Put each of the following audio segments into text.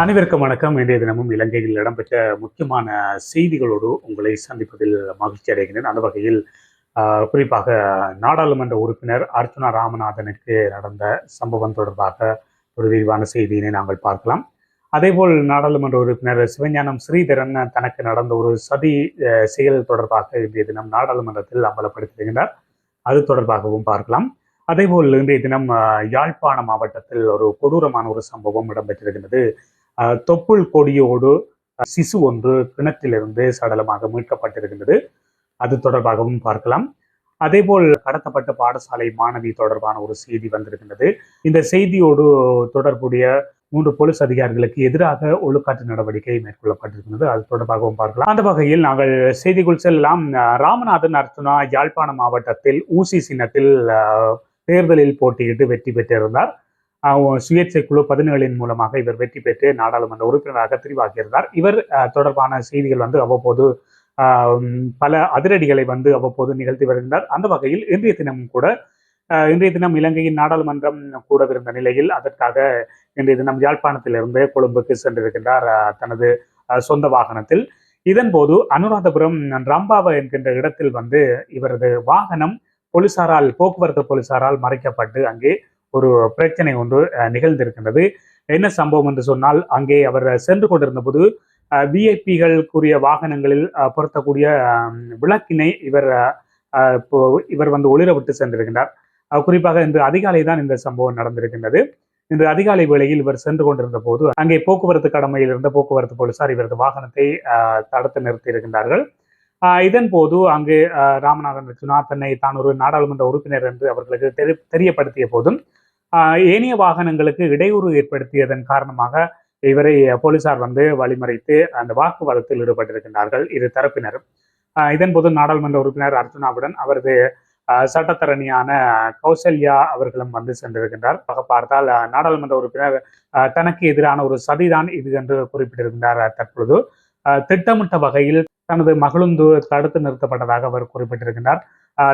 அனைவருக்கும் வணக்கம். இன்றைய தினமும் இலங்கையில் இடம்பெற்ற முக்கியமான செய்திகளோடு உங்களை சந்திப்பதில் மகிழ்ச்சி அடைகிறேன். அந்த வகையில் குறிப்பாக நாடாளுமன்ற உறுப்பினர் அர்ச்சுனா ராமநாதனுக்கு நடந்த சம்பவம் தொடர்பாக ஒரு விரிவான செய்தியினை நாங்கள் பார்க்கலாம். அதேபோல் நாடாளுமன்ற உறுப்பினர் சிவஞானம் ஸ்ரீதரன் தனக்கு நடந்த ஒரு சதி செயல் தொடர்பாக இன்றைய தினம் நாடாளுமன்றத்தில் அம்பலப்படுத்தியிருக்கிறார் அது தொடர்பாகவும் பார்க்கலாம். அதேபோல் இன்றைய தினம் யாழ்ப்பாண மாவட்டத்தில் ஒரு கொடூரமான ஒரு சம்பவம் இடம்பெற்றிருக்கிறது. தொப்புள் கொடியோடு சிசு ஒன்று கிணத்திலிருந்து சடலமாக மீட்கப்பட்டிருக்கின்றது. அது தொடர்பாகவும் பார்க்கலாம். அதேபோல் கடத்தப்பட்ட பாடசாலை மாணவி தொடர்பான ஒரு செய்தி வந்திருக்கின்றது. இந்த செய்தியோடு தொடர்புடைய மூன்று போலீஸ் அதிகாரிகளுக்கு எதிராக ஒழுக்காற்று நடவடிக்கை மேற்கொள்ளப்பட்டிருக்கிறது அது தொடர்பாகவும் பார்க்கலாம். அந்த வகையில் நாங்கள் செய்திக்குள் செல்லலாம். ராமநாதன் அர்ச்சுனா யாழ்ப்பாண மாவட்டத்தில் ஊசி சின்னத்தில் அஹ், தேர்தலில் போட்டியிட்டு வெற்றி பெற்றிருந்தார். சுயேட்சை குழு பதினேழின் மூலமாக இவர் வெற்றி பெற்று நாடாளுமன்ற உறுப்பினராக தெரிவாகியிருந்தார். இவர் தொடர்பான செய்திகள் வந்து அவ்வப்போது பல அதிரடிகளை வந்து அவ்வப்போது நிகழ்த்தி வருகின்றார். அந்த வகையில் இன்றைய தினமும் கூட இன்றைய தினம் இலங்கையின் நாடாளுமன்றம் கூடவிருந்த நிலையில் அதற்காக இன்றைய தினம் யாழ்ப்பாணத்திலிருந்து கொழும்புக்கு சென்றிருக்கின்றார் தனது சொந்த வாகனத்தில். இதன் போது அனுராதபுரம் ரம்பாவ என்கின்ற இடத்தில் வந்து இவரது வாகனம் போலீசாரால் போக்குவரத்து போலீசாரால் மறைக்கப்பட்டு அங்கே ஒரு பிரச்சனை ஒன்று அஹ், நிகழ்ந்திருக்கின்றது. என்ன சம்பவம் என்று சொன்னால் அங்கே அவர் சென்று கொண்டிருந்த போது விஐபிகளுக்குரிய வாகனங்களில் அஹ், பொருத்தக்கூடிய விளக்கினை இவர் இப்போ இவர் வந்து ஒளிர விட்டு சென்றிருக்கின்றார். குறிப்பாக இன்று அதிகாலை தான் இந்த சம்பவம் நடந்திருக்கின்றது. இன்று அதிகாலை வேளையில் இவர் சென்று கொண்டிருந்த போது அங்கே போக்குவரத்து கடமையில் இருந்த போக்குவரத்து போலீசார் இவரது வாகனத்தை தடுத்து நிறுத்தி இருக்கின்றார்கள் இதன் போது அங்கு ராமநாதன் ரச்சுனா தன்னை தான் ஒரு நாடாளுமன்ற உறுப்பினர் என்று அவர்களுக்கு தெரி தெரியப்படுத்திய போதும் ஏனைய வாகனங்களுக்கு இடையூறு ஏற்படுத்தியதன் காரணமாக இவரை போலீசார் வந்து வழிமறைத்து அந்த வாக்குவாதத்தில் ஈடுபட்டிருக்கின்றார்கள் இரு தரப்பினரும். இதன்போது நாடாளுமன்ற உறுப்பினர் அர்ஜுனாவுடன் அவரது ஆஹ் சட்டத்தரணியான கௌசல்யா அவர்களும் வந்து சென்றிருக்கின்றார். பார்த்தால் நாடாளுமன்ற உறுப்பினர் தனக்கு எதிரான ஒரு சதிதான் இது என்று குறிப்பிட்டிருக்கின்றார் தற்பொழுது. ஆஹ் திட்டமிட்ட வகையில் தனது மகளுந்து தடுத்து நிறுத்தப்பட்டதாக அவர் குறிப்பிட்டிருக்கின்றார்.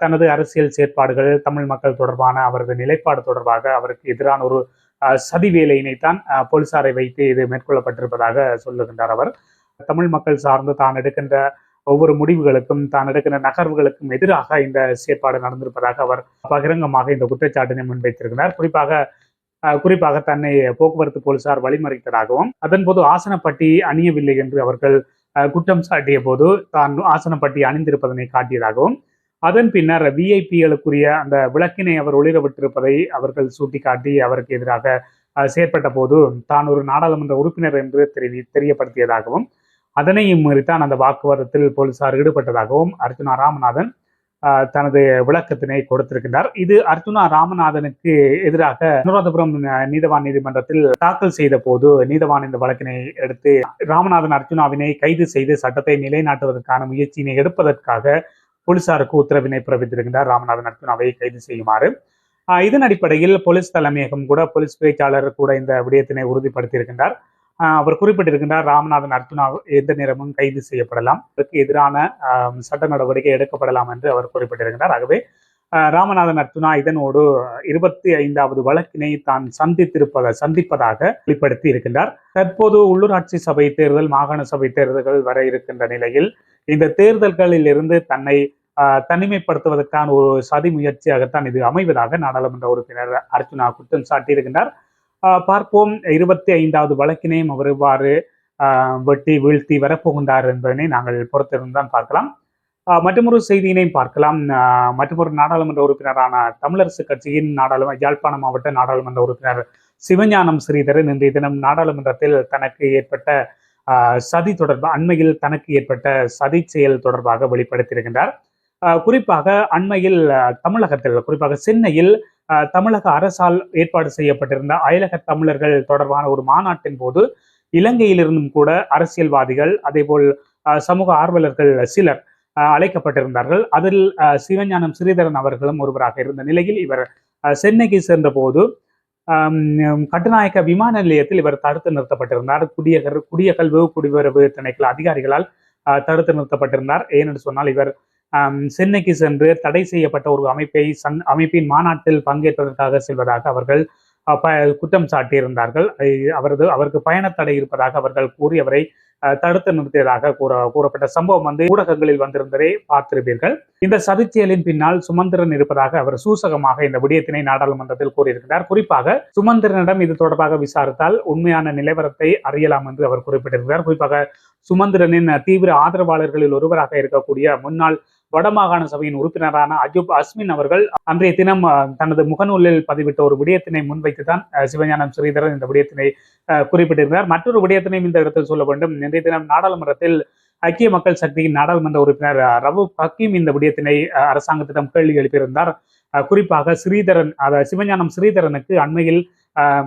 தனது அரசியல் செயற்பாடுகள் தமிழ் மக்கள் தொடர்பான அவரது நிலைப்பாடு தொடர்பாக அவருக்கு எதிரான ஒரு சதி வேலையினைத்தான் போலீசாரை வைத்து இது மேற்கொள்ளப்பட்டிருப்பதாக சொல்லுகின்றார் அவர். தமிழ் மக்கள் சார்ந்து தான் எடுக்கின்ற ஒவ்வொரு முடிவுகளுக்கும் தான் எடுக்கின்ற நகர்வுகளுக்கும் எதிராக இந்த செயற்பாடு நடந்திருப்பதாக அவர் பகிரங்கமாக இந்த குற்றச்சாட்டினை முன்வைத்திருக்கிறார். குறிப்பாக குறிப்பாக தன்னை போக்குவரத்து போலீசார் வழிமறித்ததாகவும் அதன் போது ஆசனப்பட்டி அணியவில்லை என்று அவர்கள் குற்றம் சாட்டிய போது தான் ஆசனப்பட்டி அணிந்திருப்பதனை காட்டியதாகவும் அதன் பின்னர் விஐபிகளுக்குரிய அந்த விளக்கினை அவர் ஒளிர விட்டிருப்பதை அவர்கள் சுட்டிக்காட்டி அவருக்கு எதிராக செயற்பட்ட போது தான் ஒரு நாடாளுமன்ற உறுப்பினர் என்று தெரிவி தெரியப்படுத்தியதாகவும் அதனையும் மீறித்தான் அந்த வாக்குவாதத்தில் போலீசார் ஈடுபட்டதாகவும் அர்ஜுனா ராமநாதன் தனது விளக்கத்தினை கொடுத்திருக்கின்றார். இது அர்ஜுனா ராமநாதனுக்கு எதிராக அனுராதபுரம் நீதவான் நீதிமன்றத்தில் தாக்கல் செய்த போது நீதவான் இந்த வழக்கினை எடுத்து ராமநாதன் அர்ஜுனாவினை கைது செய்து சட்டத்தை நிலைநாட்டுவதற்கான முயற்சியினை எடுப்பதற்காக போலீசாருக்கு உத்தரவினை பிறப்பித்திருக்கின்றார் ராமநாதன் அர்ஜுனாவை கைது செய்யுமாறு. இதன் அடிப்படையில் போலீஸ் தலைமையகம் கூட போலீஸ் பேச்சாளர் கூட இந்த விடயத்தினை உறுதிப்படுத்தியிருக்கின்றார். அவர் குறிப்பிட்டிருக்கின்றார் ராமநாதன் அர்ஜுனா எந்த நேரமும் கைது செய்யப்படலாம். அதற்கு எதிரான ஆஹ் சட்ட நடவடிக்கை எடுக்கப்படலாம் என்று அவர் குறிப்பிட்டிருக்கின்றார். ஆகவே ஆஹ் ராமநாதன் அர்ஜுனா இதனோடு இருபத்தி ஐந்தாவது வழக்கினை தான் சந்தித்திருப்பத சந்திப்பதாக வெளிப்படுத்தி இருக்கின்றார் தற்போது உள்ளூராட்சி சபை தேர்தல் மாகாண சபை தேர்தல்கள் வர இருக்கின்ற நிலையில் இந்த தேர்தல்களில் இருந்து தன்னை ஆஹ், தனிமைப்படுத்துவதற்கான ஒரு சதி முயற்சியாகத்தான் இது அமைவதாக நாடாளுமன்ற உறுப்பினர் அர்ஜுனா குற்றம் சாட்டியிருக்கின்றார். பார்ப்போம். இருபத்தி ஐந்தாவது வழக்கினையும் அவர் இவ்வாறு ஆஹ், வெட்டி வீழ்த்தி வரப்போகின்றார் என்பதனை நாங்கள் பொறுத்திருந்தான் பார்க்கலாம். ஆஹ், மற்றொரு செய்தியினையும் பார்க்கலாம். ஆஹ், மற்றொரு நாடாளுமன்ற உறுப்பினரான தமிழரசு கட்சியின் நாடாளுமன்ற யாழ்ப்பாண மாவட்ட நாடாளுமன்ற உறுப்பினர் சிவஞானம் ஸ்ரீதரன் இன்றைய தினம் நாடாளுமன்றத்தில் தனக்கு ஏற்பட்ட சதி தொடர்பு அண்மையில் தனக்கு ஏற்பட்ட சதி செயல் தொடர்பாக வெளிப்படுத்தியிருக்கின்றார். குறிப்பாக அண்மையில் தமிழகத்தில் குறிப்பாக சென்னையில் தமிழக அரசால் ஏற்பாடு செய்யப்பட்டிருந்த அயலக தமிழர்கள் தொடர்பான ஒரு மாநாட்டின் போது இலங்கையிலிருந்தும் கூட அரசியல்வாதிகள் அதேபோல் சமூக ஆர்வலர்கள் சிலர் அழைக்கப்பட்டிருந்தார்கள். அதில் சிவஞானம் ஸ்ரீதரன் அவர்களும் ஒருவராக இருந்த நிலையில் இவர் சென்னைக்கு சேர்ந்த போது கட்டுநாயக்க விமான நிலையத்தில் இவர் தடுத்து நிறுத்தப்பட்டிருந்தார். குடியகர் குடியகல்வு குடிவரவு திணைக்கள அதிகாரிகளால் ஆஹ், தடுத்து நிறுத்தப்பட்டிருந்தார். ஏனென்று சொன்னால் இவர் சென்னைக்கு சென்று தடை செய்யப்பட்ட ஒரு அமைப்பை சன் அமைப்பின் மாநாட்டில் பங்கேற்பதற்காக செல்வதாக அவர்கள் குற்றம் சாட்டியிருந்தார்கள். அவரது அவருக்கு பயணத்தடை இருப்பதாக அவர்கள் கூறி அவரை தடுத்து நிறுத்தியதாக கூற கூறப்பட்ட சம்பவம் வந்து ஊடகங்களில் வந்திருந்ததை பார்த்திருப்பீர்கள். இந்த சதிச்செயலின் பின்னால் சுமந்திரன் இருப்பதாக அவர் சூசகமாக இந்த விடயத்தினை நாடாளுமன்றத்தில் கூறியிருக்கிறார். குறிப்பாக சுமந்திரனிடம் இது தொடர்பாக விசாரித்தால் உண்மையான நிலவரத்தை அறியலாம் என்று அவர் குறிப்பிட்டிருக்கிறார். குறிப்பாக சுமந்திரனின் தீவிர ஆதரவாளர்களில் ஒருவராக இருக்கக்கூடிய முன்னாள் வடமாகாண சபையின் உறுப்பினரான அஜூப் அஸ்மின் அவர்கள் அன்றைய தினம் தனது முகநூலில் பதிவிட்ட ஒரு விடயத்தினை முன்வைத்துதான் சிவஞானம் ஸ்ரீதரன் இந்த விடயத்தினை அஹ், மற்றொரு விடயத்தினையும் இந்த இடத்தில் சொல்ல வேண்டும். இன்றைய தினம் நாடாளுமன்றத்தில் ஐக்கிய மக்கள் சக்தியின் நாடாளுமன்ற உறுப்பினர் அஹ், ரவூப் ஹக்கீம் இந்த விடயத்தினை அரசாங்கத்திடம் கேள்வி எழுப்பியிருந்தார். அஹ், குறிப்பாக ஸ்ரீதரன் அதாவது சிவஞானம் ஸ்ரீதரனுக்கு அண்மையில்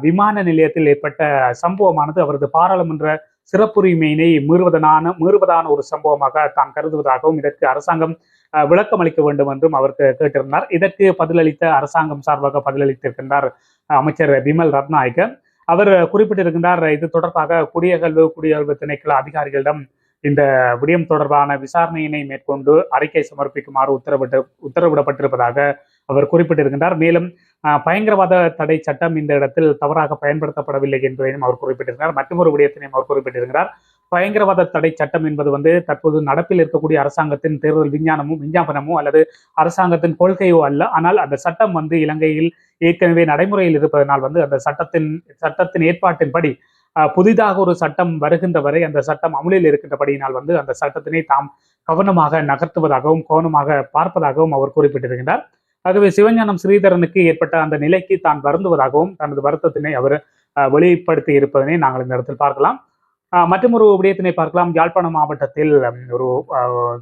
விமான நிலையத்தில் ஏற்பட்ட சம்பவமானது அவரது பாராளுமன்ற சிறப்புரிமையினை மீறுவதனான மீறுவதான ஒரு சம்பவமாக தாம் கருதுவதாகவும் இதற்கு அரசாங்கம் அஹ், விளக்கம் அளிக்க வேண்டும் என்றும் அவர் கேட்டிருந்தார். இதற்கு பதிலளித்த அரசாங்கம் சார்பாக பதிலளித்திருக்கின்றார் அஹ், அமைச்சர் பிமல் ரத்நாயக்க அவர் குறிப்பிட்டிருக்கின்றார் இது தொடர்பாக குடியகல்வு குடியகல்வு திணைக்கள அதிகாரிகளிடம் இந்த விடயம் தொடர்பான விசாரணையினை மேற்கொண்டு அறிக்கை சமர்ப்பிக்குமாறு உத்தரவிட்டு உத்தரவிடப்பட்டிருப்பதாக அவர் குறிப்பிட்டிருக்கின்றார். மேலும் பயங்கரவாத தடை சட்டம் இந்த இடத்தில் தவறாக பயன்படுத்தப்படவில்லை என்பதையும் அவர் குறிப்பிட்டிருக்கிறார். மற்றொரு விடயத்தினையும் அவர் குறிப்பிட்டிருக்கிறார். பயங்கரவாத தடை சட்டம் என்பது வந்து தற்போது நடப்பில் இருக்கக்கூடிய அரசாங்கத்தின் தேர்தல் விஞ்ஞானமும் விஞ்ஞாபனமோ அல்லது அரசாங்கத்தின் கொள்கையோ அல்ல. ஆனால் அந்த சட்டம் வந்து இலங்கையில் ஏற்கனவே நடைமுறையில் இருப்பதனால் வந்து அந்த சட்டத்தின் சட்டத்தின் ஏற்பாட்டின்படி அஹ், புதிதாக ஒரு சட்டம் வருகின்ற வரை அந்த சட்டம் அமுலில் இருக்கின்றபடியினால் வந்து அந்த சட்டத்தினை தாம் கவனமாக நகர்த்துவதாகவும் கவனமாக பார்ப்பதாகவும் அவர் குறிப்பிட்டிருக்கின்றார். ஆகவே சிவஞானம் ஸ்ரீதரனுக்கு ஏற்பட்ட அந்த நிலைக்கு தான் வருந்துவதாகவும் தனது வருத்தத்தினை அவர் வெளிப்படுத்தி இருப்பதனை நாங்கள் இந்த இடத்தில் பார்க்கலாம். மற்றும் ஒரு விடயத்தினை பார்க்கலாம். யாழ்ப்பாணம் மாவட்டத்தில் ஒரு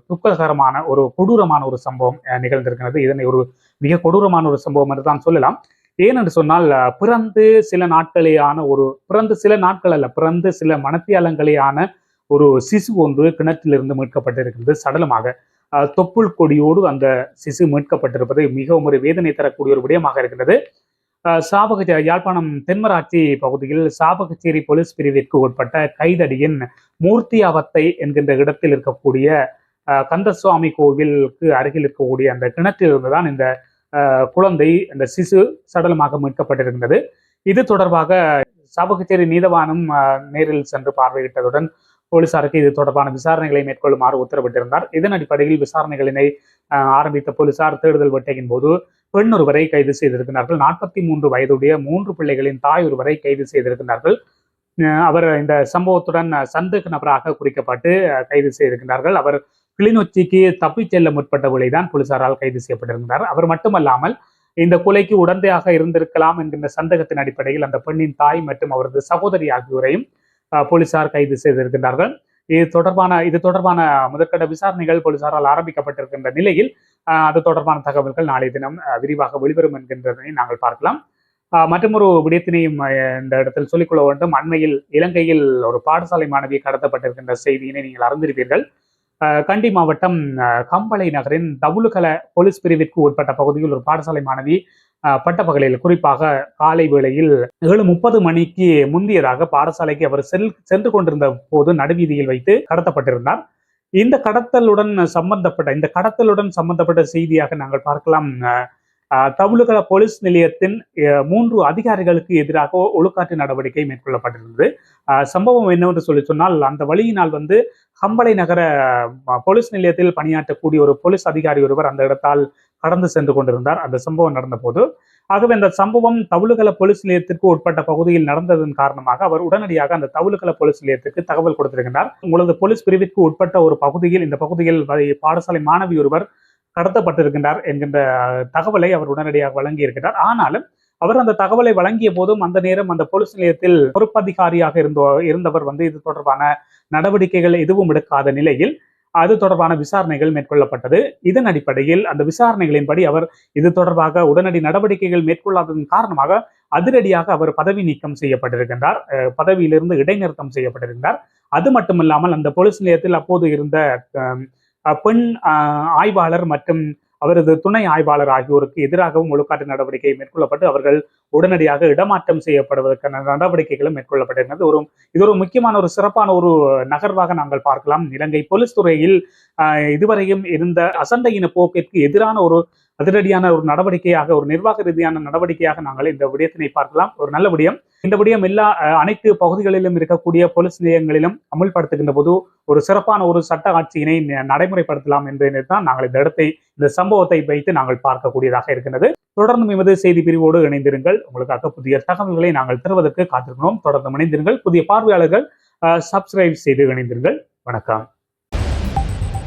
துக்ககரமான ஒரு கொடூரமான ஒரு சம்பவம் அஹ், நிகழ்ந்திருக்கிறது. இதனை ஒரு மிக கொடூரமான ஒரு சம்பவம் என்று தான் சொல்லலாம். ஏனென்று சொன்னால் பிறந்து சில நாட்களேயான ஒரு பிறந்து சில நாட்கள் அல்ல பிறந்து சில மனத்தியாலங்களேயான ஒரு சிசு ஒன்று கிணற்றிலிருந்து மீட்கப்பட்டிருக்கிறது சடலமாக. தொப்புள் கொடியோடு அந்த சிசு மீட்கப்பட்டிருப்பது மிகவும் ஒரு வேதனை தரக்கூடிய ஒரு விடயமாக இருக்கிறது. அஹ், யாழ்ப்பாணம் தென்மராட்சி பகுதியில் சாபகச்சேரி போலீஸ் பிரிவிற்கு உட்பட்ட கைதடியின் மூர்த்தியாவத்தை என்கின்ற இடத்தில் இருக்கக்கூடிய கந்தசுவாமி கோவிலுக்கு அருகில் இருக்கக்கூடிய அந்த கிணற்றிலிருந்து தான் இந்த அஹ், குழந்தை அந்த சிசு சடலமாக மீட்கப்பட்டிருக்கின்றது இது தொடர்பாக சாபகச்சேரி நீதவானும் அஹ், நேரில் சென்று பார்வையிட்டதுடன் போலீசாருக்கு இது தொடர்பான விசாரணைகளை மேற்கொள்ளுமாறு உத்தரவிட்டிருந்தார். இதன் அடிப்படையில் விசாரணைகளினை ஆரம்பித்த போலீசார் தேடுதல் வேட்டையின் போது பெண் ஒருவரை கைது செய்திருக்கிறார்கள். நாற்பத்தி மூன்று வயதுடைய மூன்று பிள்ளைகளின் தாய் ஒருவரை கைது செய்திருக்கிறார்கள். அஹ், அவர் இந்த சம்பவத்துடன் சந்தேக நபராக குறிக்கப்பட்டு கைது செய்திருக்கிறார்கள். அவர் கிளிநொச்சிக்கு தப்பிச் செல்ல முற்பட்ட வேளைதான் போலீசாரால் கைது செய்யப்பட்டிருந்தார். அவர் மட்டுமல்லாமல் இந்த கொலைக்கு உடந்தையாக இருந்திருக்கலாம் என்கின்ற சந்தேகத்தின் அடிப்படையில் அந்த பெண்ணின் தாய் மற்றும் அவரது சகோதரி ஆகியோரையும் போலீசார் கைது செய்திருக்கின்றார்கள். இது தொடர்பான இது தொடர்பான முதற்கட்ட விசாரணைகள் போலீசாரால் ஆரம்பிக்கப்பட்டிருக்கின்ற நிலையில் அது தொடர்பான தகவல்கள் நாளைய தினம் அஹ், விரிவாக வெளிவரும் என்கின்றதை நாங்கள் பார்க்கலாம். மற்றொரு விடயத்தினையும் இந்த இடத்தில் சொல்லிக்கொள்ள வேண்டும். அண்மையில் இலங்கையில் ஒரு பாடசாலை மாணவி கடத்தப்பட்டிருக்கின்ற செய்தியினை நீங்கள் அறிந்திருப்பீர்கள். கண்டி மாவட்டம் அஹ், கம்பளை நகரின் தவுலுகல போலீஸ் பிரிவிற்கு உட்பட்ட பகுதியில் ஒரு பாடசாலை மாணவி அஹ், பட்டப்பகலில் குறிப்பாக காலை வேளையில் ஏழு முப்பது மணிக்கு முந்தியதாக பாடசாலைக்கு அவர் செல் சென்று கொண்டிருந்த போது நடுவீதியில் வைத்து கடத்தப்பட்டிருந்தார். இந்த கடத்தலுடன் சம்பந்தப்பட்ட இந்த கடத்தலுடன் சம்பந்தப்பட்ட செய்தியாக நாங்கள் பார்க்கலாம். அஹ், தவுலுகல போலீஸ் நிலையத்தின் அஹ், மூன்று அதிகாரிகளுக்கு எதிராக ஒழுக்காற்று நடவடிக்கை மேற்கொள்ளப்பட்டிருந்தது. சம்பவம் என்னவென்று சொல்லி சொன்னால் அந்த வழியினால் வந்து ஹம்பளை நகர போலீஸ் நிலையத்தில் பணியாற்றக்கூடிய ஒரு போலீஸ் அதிகாரி ஒருவர் அந்த இடத்தால் கடந்து சென்று கொண்டிருந்தார். அந்த சம்பவம் நடந்த போது ஆகவே அந்த சம்பவம் தவுலுகல போலீஸ் நிலையத்திற்கு உட்பட்ட பகுதியில் நடந்ததன் காரணமாக அவர் உடனடியாக அந்த தவுலுகல போலீஸ் நிலையத்திற்கு தகவல் கொடுத்திருக்கிறார் உங்களது போலீஸ் பிரிவிற்கு உட்பட்ட ஒரு பகுதியில் இந்த பகுதியில் பாடசாலை மாணவி ஒருவர் கடத்தப்பட்டிருக்கின்றார் என்கின்ற தகவலை அவர் உடனடியாக வழங்கி இருக்கிறார் ஆனாலும் அவர் அந்த தகவலை வழங்கிய போதும் அந்த நேரம் அந்த போலீஸ் நிலையத்தில் பொறுப்பதிகாரியாக இருந்தோ இருந்தவர் வந்து இது தொடர்பான நடவடிக்கைகள் எதுவும் எடுக்காத நிலையில் அது தொடர்பான விசாரணைகள் மேற்கொள்ளப்பட்டது. இதன் அடிப்படையில் அந்த விசாரணைகளின்படி அவர் இது தொடர்பாக உடனடி நடவடிக்கைகள் மேற்கொள்ளாததன் காரணமாக அதிரடியாக அவர் பதவி நீக்கம் செய்யப்பட்டிருக்கின்றார். அஹ் பதவியிலிருந்து இடைநிறுத்தம் செய்யப்பட்டிருந்தார் அது மட்டுமில்லாமல் அந்த போலீஸ் நிலையத்தில் அப்போது இருந்த பெண் ஆய்வாளர் மற்றும் அவரது துணை ஆய்வாளர் ஆகியோருக்கு எதிராகவும் ஒழுக்காட்டு நடவடிக்கை மேற்கொள்ளப்பட்டு அவர்கள் உடனடியாக இடமாற்றம் செய்யப்படுவதற்கான நடவடிக்கைகளும் மேற்கொள்ளப்பட்டிருந்தது. ஒரு இது ஒரு முக்கியமான ஒரு சிறப்பான ஒரு நகர்வாக நாங்கள் பார்க்கலாம். இலங்கை போலீஸ் துறையில் ஆஹ், இதுவரையும் இருந்த அசண்டையின போக்கிற்கு எதிரான ஒரு அதிரடியான ஒரு நடவடிக்கையாக ஒரு நிர்வாக ரீதியான நடவடிக்கையாக நாங்கள் இந்த விடயத்தினை பார்க்கலாம். ஒரு நல்ல விடயம். இந்த விடயம் எல்லா அனைத்து பகுதிகளிலும் இருக்கக்கூடிய போலீஸ் நிலையங்களிலும் அமுல்படுத்துகின்ற போது ஒரு சிறப்பான ஒரு சட்ட ஆட்சியினை நடைமுறைப்படுத்தலாம் என்பதை தான் நாங்கள் இந்த இடத்தை இந்த சம்பவத்தை வைத்து நாங்கள் பார்க்கக்கூடியதாக இருக்கின்றது. தொடர்ந்து எமது செய்தி பிரிவோடு இணைந்திருங்கள். உங்களுக்காக புதிய தகவல்களை நாங்கள் தருவதற்கு காத்திருக்கிறோம். தொடர்ந்து இணைந்திருங்கள். புதிய பார்வையாளர்கள் சப்ஸ்கிரைப் செய்து இணைந்திருங்கள். வணக்கம்.